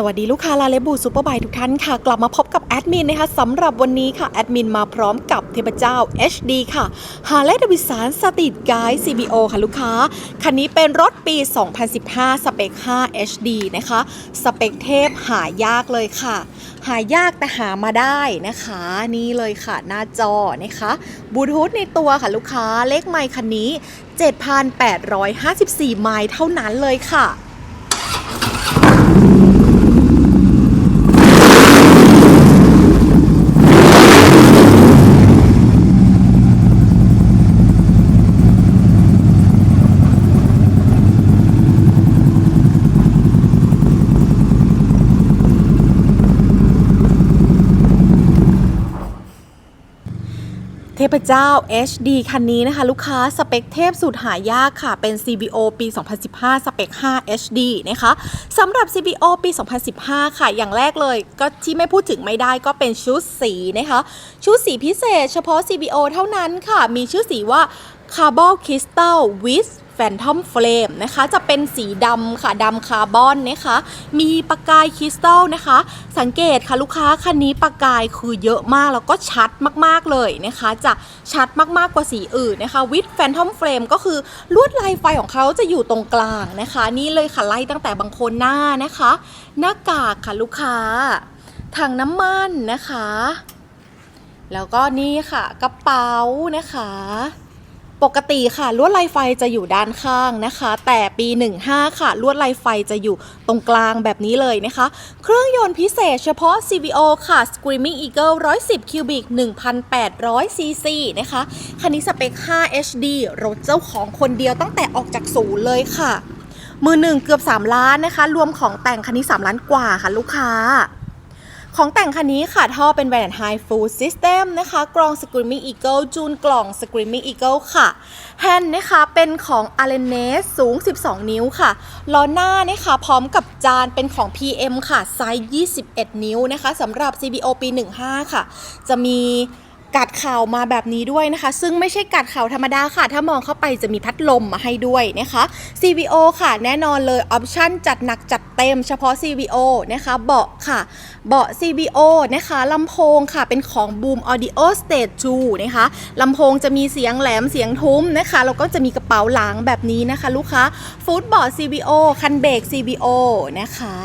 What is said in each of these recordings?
สวัสดีลูกค้าลาเลบูซูเปอร์บายทุกท่านค่ะ กลับมาพบกับแอดมินนะคะสำหรับวันนี้ค่ะ แอดมินมาพร้อมกับเทพเจ้า HD ค่ะฮาร์เลย์ดวิสานสตรีทไกด์ CBO ค่ะลูกค้า คันนี้เป็นรถปี 2015 สเปค 5 HD นะคะ สเปคเทพหายากเลยค่ะ หายากแต่หามาได้นะคะ นี่เลยค่ะ หน้าจอนะคะบลูทูธในตัวค่ะลูกค้าเลขไมค์คันนี้ 7,854 ไมล์เท่านั้นเลยค่ะ เทพเจ้า HD คันนี้นะคะ ลูกค้าสเปคเทพสุดหายากค่ะ เป็น CBO ปี 2015 สเปค 5 HD นะคะสำหรับ CBO ปี 2015 ค่ะ อย่างแรกเลย ก็ที่ไม่พูดถึงไม่ได้ก็เป็นชุดสีนะคะ ชุดสีพิเศษเฉพาะ CBO เท่านั้นค่ะ มีชื่อสีว่า Carbon Crystal with Phantom Flame นะคะ จะเป็นสีดำค่ะดำคาร์บอนนะคะ มีประกายคริสตัลนะคะ สังเกตค่ะลูกค้าคันนี้ประกายคือเยอะมากแล้วก็ชัดมากๆเลยนะคะ จะชัดมากๆกว่าสีอื่นนะคะ with Phantom Flame ก็คือลวดลายไฟของเขาจะอยู่ตรงกลางนะคะ นี่เลยค่ะไล่ตั้งแต่บางคนหน้านะคะ หน้ากากค่ะลูกค้าถังน้ำมันนะคะ แล้วก็นี่ค่ะกระเป๋านะคะ ปกติค่ะลวดลายไฟจะอยู่ด้านข้างนะคะ แต่ปี 15 ค่ะลวดลายไฟจะอยู่ตรงกลางแบบนี้เลยนะคะ เครื่องยนต์พิเศษเฉพาะ CVO ค่ะ Screaming Eagle 110 cubic 1,800 cc นะคะคันนี้สเปค 5 HD รถเจ้าของคนเดียวตั้งแต่ออกจากศูนย์เลยค่ะ มือหนึ่งเกือบ 3 ล้านนะคะ รวมของแต่งคันนี้ 3 ล้านกว่าค่ะลูกค้า ของแต่งคันนี้ค่ะท่อเป็นแบรนด์ High Full System นะคะ กรอง Screaming Eagle จูนกล่อง Screaming Eagle ค่ะ แฮนด์นะคะเป็นของ a l e n e s สูง 12 นิ้วค่ะ ล้อหน้านะคะพร้อมกับจานเป็นของ PM ค่ะ ไซส์ 21 นิ้วนะคะสำหรับ CBO ปี 15 ค่ะ จะมี กัดข่าวมาแบบนี้ด้วยนะคะ ซึ่งไม่ใช่กัดข่าวธรรมดาค่ะ ถ้ามองเข้าไปจะมีพัดลมมาให้ด้วยนะคะ CVO ค่ะ แน่นอนเลยออปชั่นจัดหนักจัดเต็มเฉพาะ CVO นะคะเบาะค่ะ เบาะ CVO นะคะลำโพงค่ะเป็นของ Boom Audio Stage 2นะคะลำโพงจะมีเสียงแหลมเสียงทุ้มนะคะแล้วก็จะมีกระเป๋าหลังแบบนี้นะคะ ลูกค้าฟุตบอร์ด CVO คันเบรก CVO นะคะ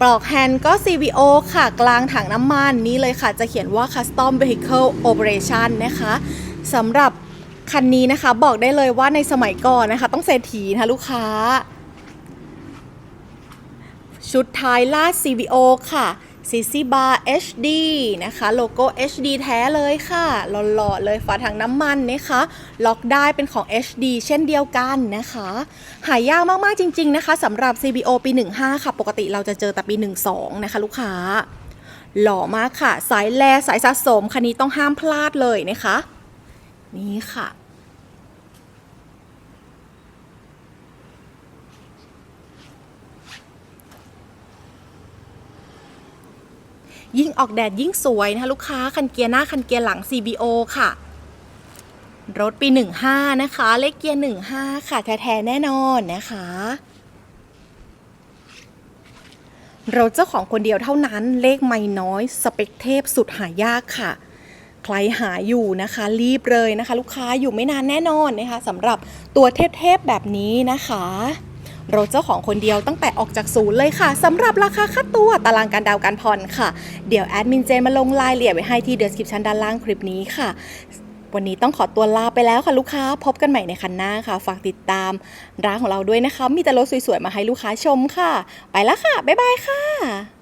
ปลอกแฮนด์ก็ CVO ค่ะ กลางถังน้ำมันนี้เลยค่ะ จะเขียนว่า Custom Vehicle Operation นะคะสำหรับคันนี้นะคะบอกได้เลยว่าในสมัยก่อนนะคะ ต้องเศรษฐีนะลูกค้า ชุดท้ายลาด CVO ค่ะ CC Bar HD นะคะ โลโก้ HD แท้เลยค่ะหล่อๆเลยฝาถังน้ำมันนะคะ ล็อกได้เป็นของ HD เช่นเดียวกันนะคะ หายากมากๆจริง ๆ นะคะสำหรับ CBO ปี 15 ค่ะ ปกติเราจะเจอแต่ปี 12 นะคะ ลูกค้า หล่อมากค่ะ สายแลสายสะสมคันนี้ต้องห้ามพลาดเลยนะคะ นี่ค่ะ ยิ่งออกแดดยิ่งสวยนะคะลูกค้าคันเกียร์หน้าคันเกียร์หลัง CBO ค่ะ รถปี 15 นะคะ เลขเกียร์ 15 ค่ะ แท้ๆแน่นอนนะคะเราเจ้าของคนเดียวเท่านั้นเลขไม่น้อยสเปคเทพสุดหายากค่ะ ใครหาอยู่นะคะ รีบเลยนะคะ ลูกค้าอยู่ไม่นานแน่นอนนะคะสำหรับตัวเทพๆแบบนี้นะคะ รถเจ้าของคนเดียวตั้งแต่ออกจากศูนย์เลยค่ะสำหรับราคาค่าตัวตารางการดาวการผ่อนค่ะ เดี๋ยวแอดมินเจนมาลงรายละเอียดไว้ให้ที่เดสคริปชันด้านล่างคลิปนี้ค่ะ วันนี้ต้องขอตัวลาไปแล้วค่ะลูกค้าพบกันใหม่ในคันหน้าค่ะ ฝากติดตามร้านของเราด้วยนะคะ มีแต่รถสวยๆมาให้ลูกค้าชมค่ะ ไปแล้วค่ะบ๊ายบายค่ะ